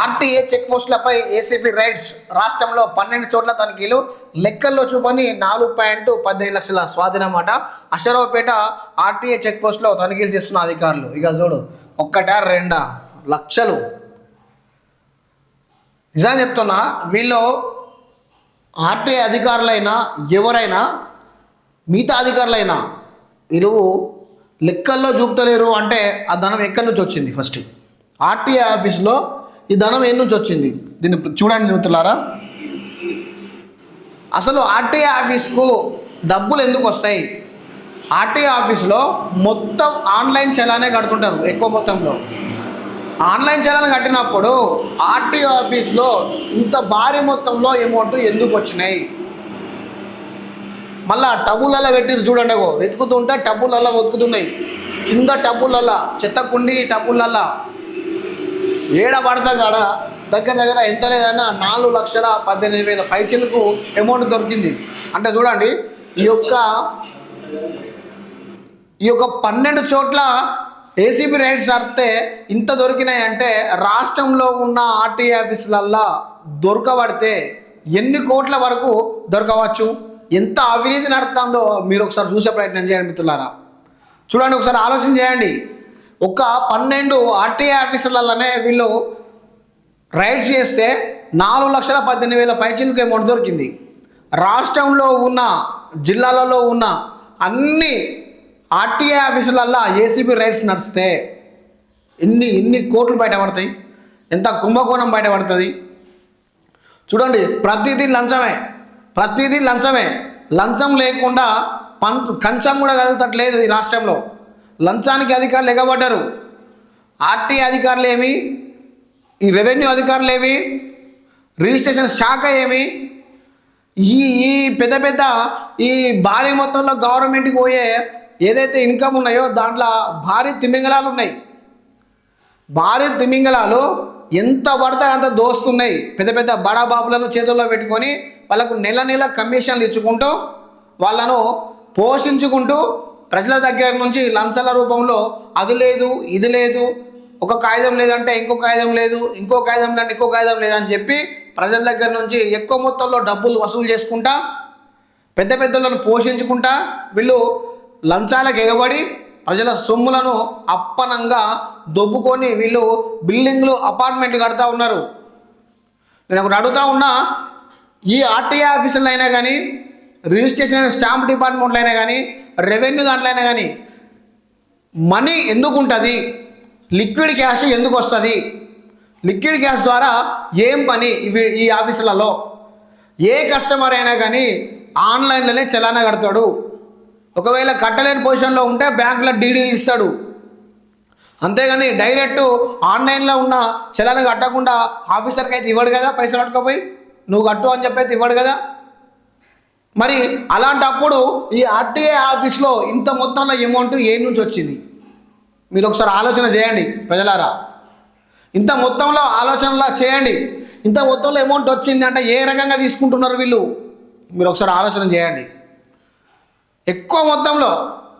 RTA check పోస్టులపై ACP raids. రాష్ట్రంలో పన్నెండు చోట్ల తనిఖీలు. లెక్కల్లో చూపని నాలుగు పాయింట్ పద్దెనిమిది లక్షల స్వాధీనం స్వాధీనమాట. అషరావుపేట ఆర్టీఏ చెక్ పోస్టులో తనిఖీలు చేస్తున్న అధికారులు. ఇక చూడు ఒక్కట రెండా? లక్షలు. నిజాన్ని చెప్తున్నా వీళ్ళు ఆర్టీఏ అధికారులైనా ఎవరైనా మిగతా అధికారులైనా వీళ్ళు లెక్కల్లో చూపుతలేరు అంటే ఆ ధనం ఎక్కడి నుంచి వచ్చింది ఫస్ట్ ఆర్టీఏ ఆఫీస్లో ఈ ధనం ఏం నుంచి వచ్చింది? దీన్ని చూడండి మిత్రులారా. అసలు ఆర్టీఐ ఆఫీస్కు డబ్బులు ఎందుకు వస్తాయి? ఆర్టీఐ ఆఫీస్లో మొత్తం ఆన్లైన్ చలానే కడుతుంటారు ఎక్కువ మొత్తంలో. ఆన్లైన్ చలాన్ కట్టినప్పుడు ఆర్టీఓ ఆఫీస్లో ఇంత భారీ మొత్తంలో అమౌంట్ ఎందుకు వచ్చినాయి? మళ్ళా టబ్బులలో పెట్టిరు చూడండి వెతుకుతుంటే టబ్బులలో వెతుకుతున్నాయి కింద టబ్బులలో చెత్త కుండి టబ్బులలో ఏడ పడతా కాడ? దగ్గర దగ్గర ఎంత లేదన్నా నాలుగు లక్షల పద్దెనిమిది వేల పైచిలకు అమౌంట్ దొరికింది. అంటే చూడండి ఈ యొక్క ఈ యొక్క పన్నెండు చోట్ల ఏసీబీ రైడ్స్ అడితే ఇంత దొరికినాయి అంటే రాష్ట్రంలో ఉన్న ఆర్టీ ఆఫీసులల్లా దొరకబడితే ఎన్ని కోట్ల వరకు దొరకవచ్చు? ఎంత అవినీతి నడుతుందో మీరు ఒకసారి చూసే ప్రయత్నం చేయండి మిత్రులారా. చూడండి ఒకసారి ఆలోచన చేయండి. ఒక పన్నెండు ఆర్టీఏ ఆఫీసర్లనే వీళ్ళు రైడ్స్ చేస్తే నాలుగు లక్షల పద్దెనిమిది వేల పైచిలకు అమౌంట్ దొరికింది. రాష్ట్రంలో ఉన్న జిల్లాలలో ఉన్న అన్ని ఆర్టీఏ ఆఫీసులల్లా ఏసీబీ రైడ్స్ నడిస్తే ఇన్ని ఇన్ని కోట్లు బయటపడతాయి? ఎంత కుంభకోణం బయటపడుతుంది? చూడండి ప్రతిదీ లంచమే. ప్రతిదీ లంచమే. లంచం లేకుండా పం కంచం కూడా కదులుతట్లేదు ఈ రాష్ట్రంలో. లంచానికి అధికారులు ఎగబడ్డారు. ఆర్టీ అధికారులు ఏమి? ఈ రెవెన్యూ అధికారులు ఏమి? రిజిస్ట్రేషన్ శాఖ ఏమి? ఈ ఈ పెద్ద పెద్ద ఈ భారీ మొత్తంలో గవర్నమెంట్కి పోయే ఏదైతే ఇన్కమ్ ఉన్నాయో దాంట్లో భారీ తిమింగలాలు ఉన్నాయి. భారీ తిమింగలాలు ఎంత పడితే అంత దోస్తున్నాయి పెద్ద పెద్ద బడాబాబులను చేతుల్లో పెట్టుకొని వాళ్ళకు నెల నెల కమిషన్లు ఇచ్చుకుంటూ వాళ్ళను పోషించుకుంటూ ప్రజల దగ్గర నుంచి లంచాల రూపంలో అది లేదు ఇది లేదు ఒక కాగితం లేదంటే ఇంకో కాగితం లేదు ఇంకో కాగితం లేదంటే ఇంకో కాగితం లేదని చెప్పి ప్రజల దగ్గర నుంచి ఎక్కువ మొత్తంలో డబ్బులు వసూలు చేసుకుంటా పెద్ద పెద్దలను పోషించుకుంటా వీళ్ళు లంచాలకు ఎగబడి ప్రజల సొమ్ములను అప్పనంగా దొబ్బుకొని వీళ్ళు బిల్డింగ్లు అపార్ట్మెంట్లు కడతా ఉన్నారు. నేను ఒకటి అడుగుతా ఉన్నా ఈ ఆర్టీఐ ఆఫీసులు అయినా కానీ రిజిస్ట్రేషన్ స్టాంప్ డిపార్ట్మెంట్లో అయినా కానీ రెవెన్యూ దాంట్లో అయినా కానీ మనీ ఎందుకు ఉంటుంది లిక్విడ్ క్యాష్ ఎందుకు వస్తుంది లిక్విడ్ క్యాష్ ద్వారా ఏం పని ఇవి ఈ ఆఫీసులలో? ఏ కస్టమర్ అయినా కానీ ఆన్లైన్లోనే చలానా కడతాడు. ఒకవేళ కట్టలేని పొజిషన్లో ఉంటే బ్యాంకులో డీడీ ఇస్తాడు అంతేగాని డైరెక్ట్ ఆన్లైన్లో ఉన్న చలానా కట్టకుండా ఆఫీసర్కి అయితే ఇవ్వడు కదా పైసలు కట్టుకోపోయి నువ్వు కట్టు అని చెప్పి అయితే ఇవ్వడు కదా? మరి అలాంటప్పుడు ఈ ఆర్టీఏ ఆఫీస్లో ఇంత మొత్తంలో అమౌంట్ ఏ నుంచి వచ్చింది? మీరు ఒకసారి ఆలోచన చేయండి ప్రజలారా. ఇంత మొత్తంలో ఆలోచనలా చేయండి. ఇంత మొత్తంలో అమౌంట్ వచ్చింది అంటే ఏ రకంగా తీసుకుంటున్నారు వీళ్ళు? మీరు ఒకసారి ఆలోచన చేయండి. ఎక్కువ మొత్తంలో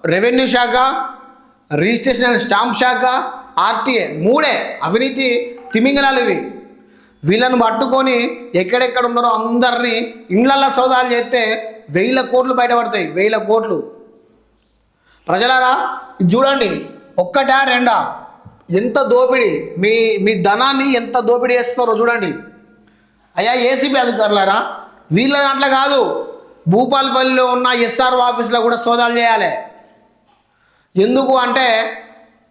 రెవెన్యూ శాఖ రిజిస్ట్రేషన్ అండ్ స్టాంప్ శాఖ ఆర్టీఏ మూడే అవినీతి తిమింగలాలు ఇవి. వీళ్ళను పట్టుకొని ఎక్కడెక్కడ ఉన్నారో అందరినీ ఇండ్లల్లో సౌదాలు చేస్తే వేల కోట్లు బయటపడతాయి వేల కోట్లు. ప్రజలారా చూడండి ఒక్కటా రెండా? ఎంత దోపిడీ? మీ మీ ధనాన్ని ఎంత దోపిడీ చేస్తున్నారో చూడండి. అయ్యా ఏసీబీ అధికారులారా వీళ్ళ దాంట్లో కాదు భూపాలపల్లిలో ఉన్న ఎస్ఆర్ఓ ఆఫీస్లో కూడా సోదాలు చేయాలి. ఎందుకు అంటే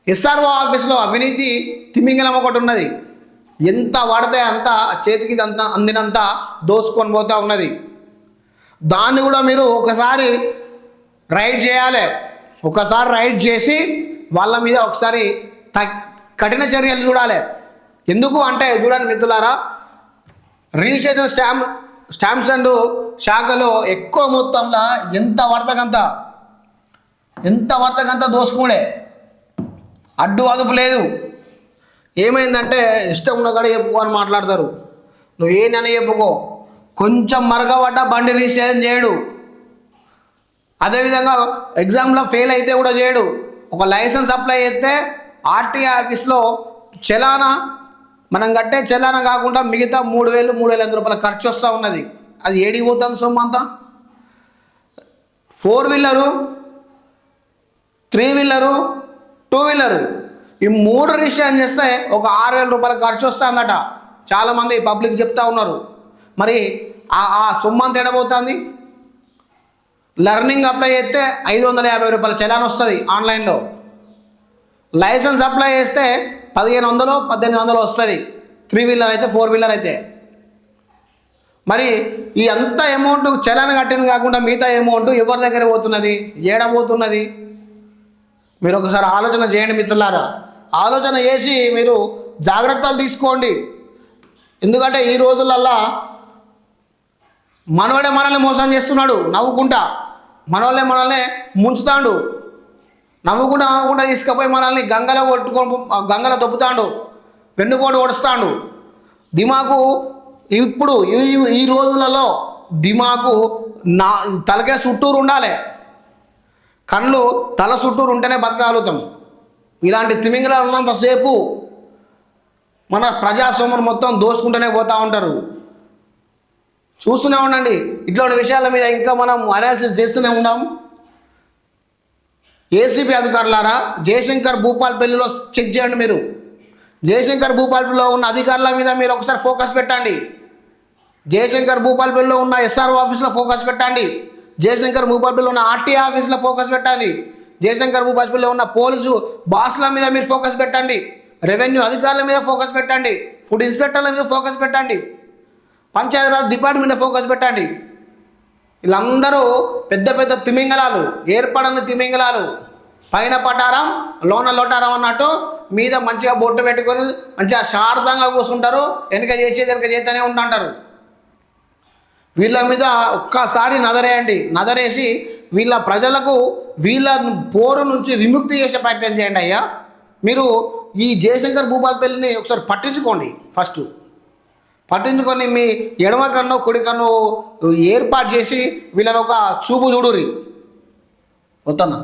ఎస్ఆర్ఓ ఆఫీస్లో అవినీతి తిమింగలం ఒకటి ఉన్నది. ఎంత వాడితే అంత చేతికి అంత అందినంత దోసుకొని పోతూ ఉన్నది. దాన్ని కూడా మీరు ఒకసారి రైడ్ చేయాలి. ఒకసారి రైడ్ చేసి వాళ్ళ మీద ఒకసారి త- కఠిన చర్యలు చూడాలి. ఎందుకు అంటే చూడండి మిత్రులారా రిజిస్ట్రేషన్ స్టాంప్ స్టాంప్స్ అండ్ శాఖలో ఎక్కువ మొత్తంలో ఎంత పడతకంత ఎంత వర్తకంత దోసుకునే అడ్డు అదుపు లేదు. ఏమైందంటే ఇష్టం ఉన్న కాడ చెప్పుకో అని మాట్లాడతారు. నువ్వు ఏనని చెప్పుకో కొంచెం మరగబడ్డ బండి రిజిస్ట్రేషన్ చేయడు. అదేవిధంగా ఎగ్జామ్లో ఫెయిల్ అయితే కూడా చేయడు. ఒక లైసెన్స్ అప్లై చేస్తే ఆర్టీ ఆఫీస్లో చలానా మనం కట్టే చెల్లాన కాకుండా మిగతా మూడు వేలు మూడు వేల ఐదు రూపాయల ఖర్చు వస్తూ ఉన్నది. అది ఏడికి పోతుంది సొమ్ము అంతా? Four wheeler three wheeler two wheeler. ఈ మూడు రిజిస్ట్రేషన్ చేస్తే ఒక ఆరు వేల రూపాయలు ఖర్చు వస్తుందట. చాలామంది పబ్లిక్ చెప్తా ఉన్నారు. మరి ఆ ఆ సొమ్ము అంత ఎడబోతుంది? లెర్నింగ్ అప్లై చేస్తే ఐదు వందల యాభై రూపాయల చలాన్ వస్తుంది ఆన్లైన్లో. లైసెన్స్ అప్లై చేస్తే పదిహేను వందలు పద్దెనిమిది వందలు వస్తుంది. త్రీ వీలర్ అయితే ఫోర్ వీలర్ అయితే. మరి ఈ అంత అమౌంట్ చలాన్ కట్టింది కాకుండా మిగతా అమౌంట్ ఎవరి దగ్గర పోతున్నది? ఏడ పోతున్నది? మీరు ఒకసారి ఆలోచన చేయండి మిత్రులారా. ఆలోచన చేసి మీరు జాగ్రత్తలు తీసుకోండి. ఎందుకంటే ఈ రోజులల్లా మనోడే మనల్ని మోసం చేస్తున్నాడు నవ్వుకుంటా. మనోళ్ళే మనల్ని ముంచుతాడు. నవ్వుకుంటా నవ్వుకుంటా తీసుకుపోయి మనల్ని గంగలో కొట్టుకో గంగలో దొబ్బుతాడు. వెన్నుపోటు ఒడుస్తాడు దిమాకు ఇప్పుడు ఈ ఈ రోజులలో దిమాకు నా తలకే చుట్టూరు ఉండాలి. కళ్ళు తల చుట్టూరు ఉంటేనే బతకగలుగుతాం. ఇలాంటి తిమింగలాలు ఉన్నంతసేపు మన ప్రజాస్వామ్యం మొత్తం దోసుకుంటూనే పోతూ ఉంటారు. చూస్తూనే ఉండండి. ఇట్లాంటి విషయాల మీద ఇంకా మనం అనాలిసిస్ చేస్తూనే ఉన్నాం ఏసీబీ అధికారులారా జయశంకర్ భూపాల్పల్లిలో చెక్ చేయండి మీరు. జయశంకర్ భూపాల్పల్లిలో ఉన్న అధికారుల మీద మీరు ఒకసారి ఫోకస్ పెట్టండి. జయశంకర్ భూపాల్పల్లిలో ఉన్న ఎస్ఆర్ఓ ఆఫీస్లో ఫోకస్ పెట్టండి. జయశంకర్ భూపాల్పల్లిలో ఉన్న ఆర్టీ ఆఫీస్లో ఫోకస్ పెట్టండి. జయశంకర్ భూపాల్పల్లిలో ఉన్న పోలీసు బాసుల మీద మీరు ఫోకస్ పెట్టండి. రెవెన్యూ అధికారుల మీద ఫోకస్ పెట్టండి. ఫుడ్ ఇన్స్పెక్టర్ల మీద ఫోకస్ పెట్టండి. పంచాయతీరాజ్ డిపార్ట్మెంట్ మీద ఫోకస్ పెట్టండి. వీళ్ళందరూ పెద్ద పెద్ద తిమింగలాలు ఏర్పడని తిమింగలాలు. పైన పటారం లోన లోటారం అన్నట్టు మీద మంచిగా బొట్టు పెట్టుకొని మంచిగా శారదంగా కూర్చుంటారు వెనక చేసేది వెనక చేస్తూనే ఉంటుంటారు. వీళ్ళ మీద ఒక్కసారి నదరేయండి. నదరేసి వీళ్ళ ప్రజలకు వీళ్ళ పోరు నుంచి విముక్తి చేసే ప్రయత్నం చేయండి అయ్యా. మీరు ఈ జయశంకర్ భూపాల్పల్లిని ఒకసారి పట్టించుకోండి ఫస్ట్. పట్టించుకొని మీ ఎడమ కన్ను కుడి కన్ను ఏర్పాటు చేసి వీళ్ళని ఒక చూపు చూడురి వద్దన్నా.